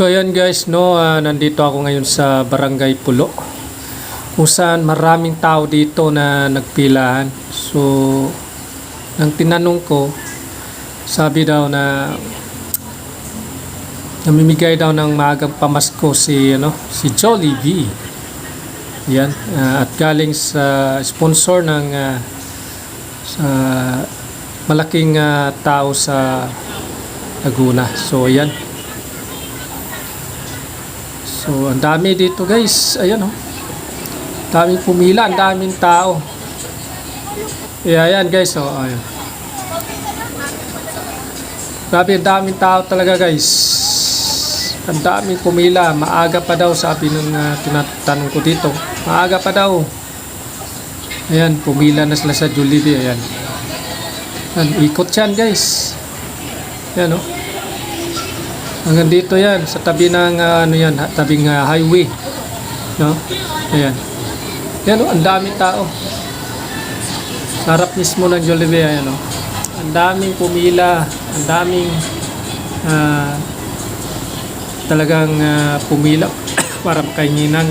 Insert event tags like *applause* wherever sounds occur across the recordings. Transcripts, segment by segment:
So ayan guys, no, ah, nandito ako ngayon sa Barangay Pulo. Kung saan maraming tao dito na nagpilahan. So, nang tinanong ko, sabi daw na namimigay daw ng maagang pamasko si ano, si Jollibee. Yan, ah, at galing sa sponsor ng ah, sa malaking ah, tao sa Laguna. So, ayan. So, ang dami dito guys. Ayan oh. Daming pumila, ang daming tao. Yeah, ayan guys oh. Ayan. Grabe, ang daming tao talaga guys. Ang daming pumila. Maaga pa daw sabi ng uh, tinatanong ko dito. Maaga pa daw. Ayan, pumila na sila sa Jollibee. Ayan. Ayan, ikot yan guys. Ayan oh. Hanggang dito yan, sa tabi ng ah, ano yan, tabing ah, highway. No? Ayan. Yan oh, ang daming tao. Harap mismo ng Jollibee, ayan oh. Ang daming pumila, ang daming ah, talagang ah, pumila *coughs* para makahingi ng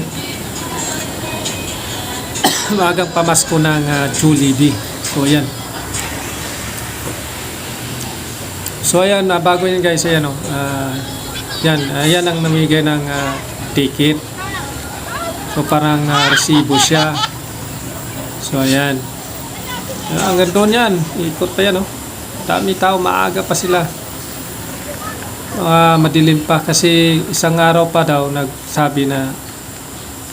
*coughs* magang pamasko ng uh, Jollibee. So, ayan. So ayan, ah, bago yan guys, ayan o. ah, yan, ayan ang namigay ng ah, ticket. So parang ah, resibo siya. So ayan. Ah, hanggang doon yan, ikot pa yan o. Dami tao, maaga pa sila. Ah, madilim pa kasi isang araw pa daw nagsabi na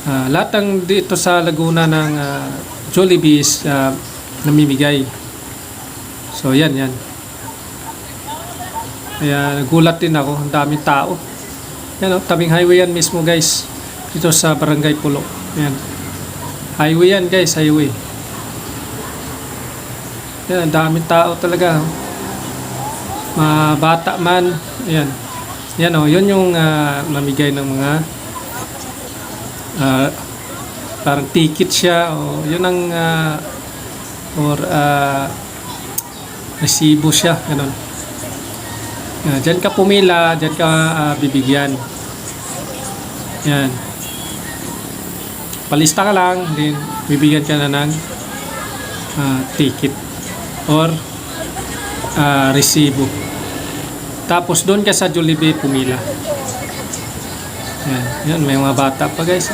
ah, lahat ng dito sa Laguna ng ah, Jollibee is ah, namimigay. So yan, yan. Kaya nagulat din ako, ang daming tao. Yan o, tabing highway yan mismo guys. Dito sa Barangay Pulo. Yan. Highway yan guys, highway. Yan, ang daming tao talaga. oh. Mga bata man. Yan. Yan o, yun yung ah, mamigay ng mga ah, parang ticket siya. O, yun ang ah, or ah, resibo siya. Ganon. Uh, diyan ka pumila, diyan ka ah, bibigyan. Yan. Palista ka lang, din bibigyan ka na ng ah, ticket or ah, resibo. Tapos doon ka sa Jollibee pumila. Yan, yan may mga bata pa guys.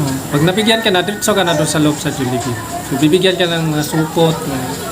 Oh, pag nabigyan ka na, diretso ka na doon sa loob sa Jollibee. So bibigyan ka ng mga supot, mga